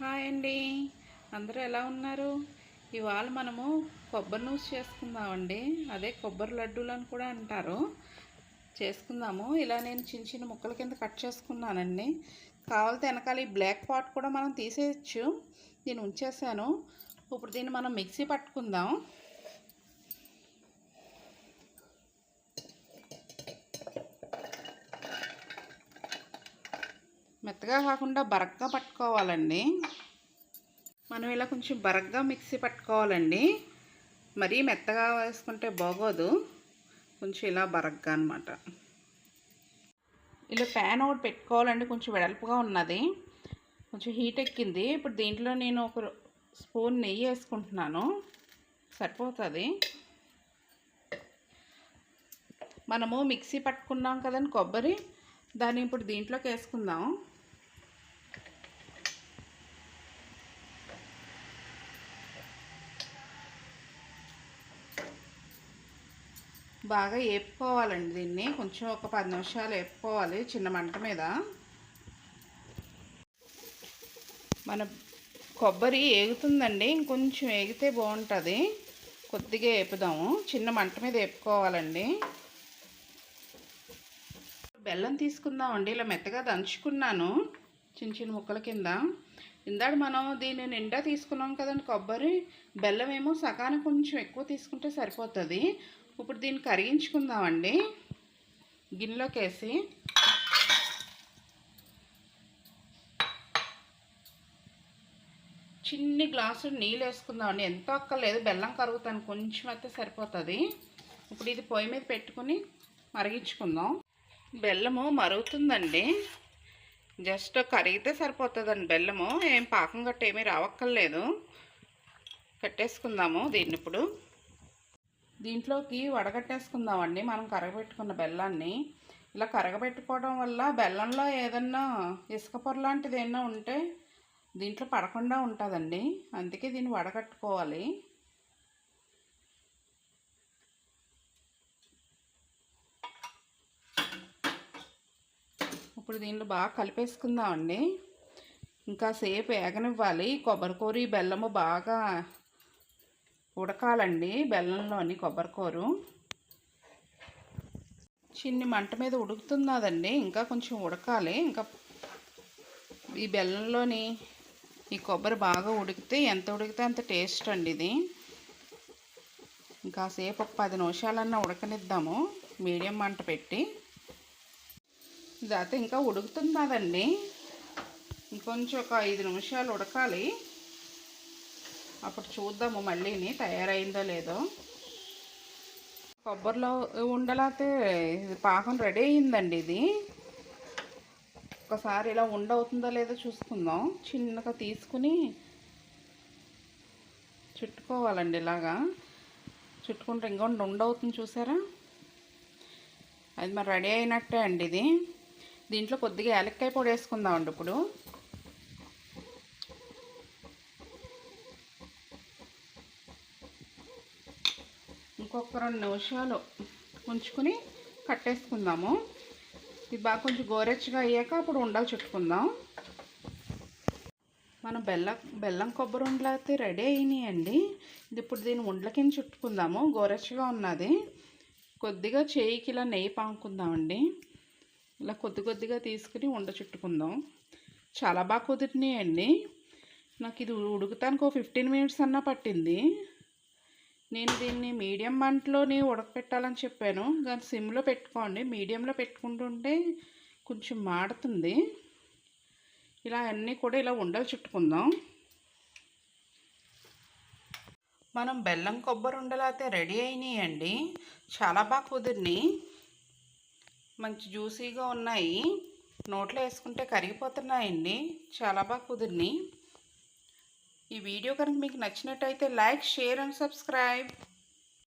Hi అండి. అందరూ ఎలా ఉన్నారు? ఇవాళ మనము కొబ్బరి నూస్ చేసుకుందామండి. అదే కొబ్బరి లడ్డూలు అని కూడా అంటారు. చేసుకుందాము. ఇలా నేను చిన్న చిన్న ముక్కల కింద కట్ చేసుకున్నానండి. కావాలితే వెనకాల ఈ బ్లాక్ పాట్ కూడా మనం తీసేయచ్చు. దీన్ని ఉంచేసాను. ఇప్పుడు దీన్ని మనం మిక్సీ పట్టుకుందాం. మెత్తగా కాకుండా బరగ్గా పట్టుకోవాలండి. మనం ఇలా కొంచెం బరగ్గా మిక్సీ పట్టుకోవాలండి. మరీ మెత్తగా వేసుకుంటే బాగోదు. కొంచెం ఇలా బరగ్గా అనమాట ఇలా ఫ్యాన్ ఒకటి పెట్టుకోవాలండి. కొంచెం వెడల్పుగా ఉన్నది. కొంచెం హీట్ ఎక్కింది. ఇప్పుడు దీంట్లో నేను ఒక స్పూన్ నెయ్యి వేసుకుంటున్నాను. సరిపోతుంది. మనము మిక్సీ పట్టుకున్నాం కదండి కొబ్బరి. దాన్ని ఇప్పుడు దీంట్లోకి వేసుకుందాం. బాగా వేపుకోవాలండి దీన్ని. కొంచెం ఒక పది నిమిషాలు వేపుకోవాలి చిన్న మంట మీద. మన కొబ్బరి ఏగుతుందండి. ఇంకొంచెం ఏగితే బాగుంటుంది. కొద్దిగా వేపుదాము చిన్న మంట మీద వేపుకోవాలండి బెల్లం తీసుకుందామండి. ఇలా మెత్తగా దంచుకున్నాను చిన్న చిన్న ముక్కల కింద. ఇందాక మనం దీన్ని నిండా తీసుకున్నాం కదండి కొబ్బరి. బెల్లం ఏమో సగానికి కొంచెం ఎక్కువ తీసుకుంటే సరిపోతుంది. ఇప్పుడు దీన్ని కరిగించుకుందామండి. గిన్నెలోకి వేసి చిన్ని గ్లాసు నీళ్ళు వేసుకుందామండి ఎంతో అక్కర్లేదు. బెల్లం కరుగుతాను. కొంచెం అయితే సరిపోతుంది. ఇప్పుడు ఇది పొయ్యి మీద పెట్టుకుని మరిగించుకుందాం. బెల్లము మరుగుతుందండి. జస్ట్ కరిగితే సరిపోతుందండి బెల్లము. ఏం పాకం గట్ట ఏమీ రావక్కర్లేదు. కట్టేసుకుందాము దీన్ని ఇప్పుడు. దీంట్లోకి వడగట్టేసుకుందామండి. మనం కరగబెట్టుకున్న బెల్లాన్ని. ఇలా కరగబెట్టుకోవడం వల్ల బెల్లంలో ఏదన్నా ఇసుక పొర లాంటిది ఏమన్నా ఉంటే దీంట్లో పడకుండా ఉంటుందండి. అందుకే దీన్ని వడగట్టుకోవాలి. ఇప్పుడు దీంట్లో బాగా కలిపేసుకుందామండి. ఇంకా సేపు ఏగనివ్వాలి. కొబ్బరికూర బెల్లము బాగా ఉడకాలండి బెల్లంలోని కొబ్బరికూరు చిన్ని మంట మీద ఉడుకుతున్నదండి. ఇంకా కొంచెం ఉడకాలి. ఇంకా ఈ బెల్లంలోని ఈ కొబ్బరి బాగా ఉడికితే ఎంత ఉడికితే అంత టేస్ట్ అండి ఇది. ఇంకా సేపు ఒక పది నిమిషాలన్నా ఉడకనిద్దాము. మీడియం మంట పెట్టి. ఇదైతే ఇంకా ఉడుకుతున్నదండి. ఇంకొంచెం ఒక ఐదు నిమిషాలు ఉడకాలి. అప్పుడు చూద్దాము మళ్ళీని తయారైందో లేదో. కొబ్బరిలో ఉండలైతే పాకం రెడీ అయిందండి ఇది. ఒకసారి ఇలా ఉండవుతుందో లేదో చూసుకుందాం. చిన్నగా తీసుకుని చుట్టుకోవాలండి ఇలాగా. చుట్టుకుంటే ఇంకొండ ఉండవుతుంది చూసారా? అది మరి రెడీ అయినట్టే అండి ఇది. దీంట్లో కొద్దిగా యాలక్కాయ పొడి వేసుకుందామండి ఇప్పుడు. ఇంకొక రెండు నిమిషాలు ఉంచుకుని కట్టేసుకుందాము. ఇది బాగా కొంచెం గోరెచ్చగా అయ్యాక అప్పుడు ఉండలు చుట్టుకుందాం. మనం బెల్లం బెల్లం కొబ్బరి ఉండలు అయితే రెడీ అయినాయండి. ఇది ఇప్పుడు దీన్ని ఉండల కింద చుట్టుకుందాము. గోరెచ్చగా ఉన్నది. కొద్దిగా చేయికి ఇలా నెయ్యి పాముకుందామండి ఇలా కొద్ది కొద్దిగా తీసుకుని ఉండ చుట్టుకుందాం. చాలా బాగా కుదిరినాయండి. నాకు ఇది ఉడుకుతానికి ఒక ఫిఫ్టీన్ మినిట్స్ అన్నా పట్టింది. నేను దీన్ని మీడియం మంటలోని ఉడకపెట్టాలని చెప్పాను. కానీ సిమ్లో పెట్టుకోండి. మీడియంలో పెట్టుకుంటుంటే కొంచెం మాడుతుంది. ఇలా అన్నీ కూడా ఇలా ఉండలు చుట్టుకుందాం. మనం బెల్లం కొబ్బరి ఉండలు అయితే రెడీ అయినాయండి. చాలా బాగా కుదిరినాయి. మంచి జ్యూసీగా ఉన్నాయి. నోట్లో వేసుకుంటే కరిగిపోతున్నాయండి. చాలా బాగా కుదిరినాయి. ఈ వీడియో కనుక మీకు నచ్చినట్టయితే లైక్ షేర్ అండ్ సబ్స్క్రైబ్.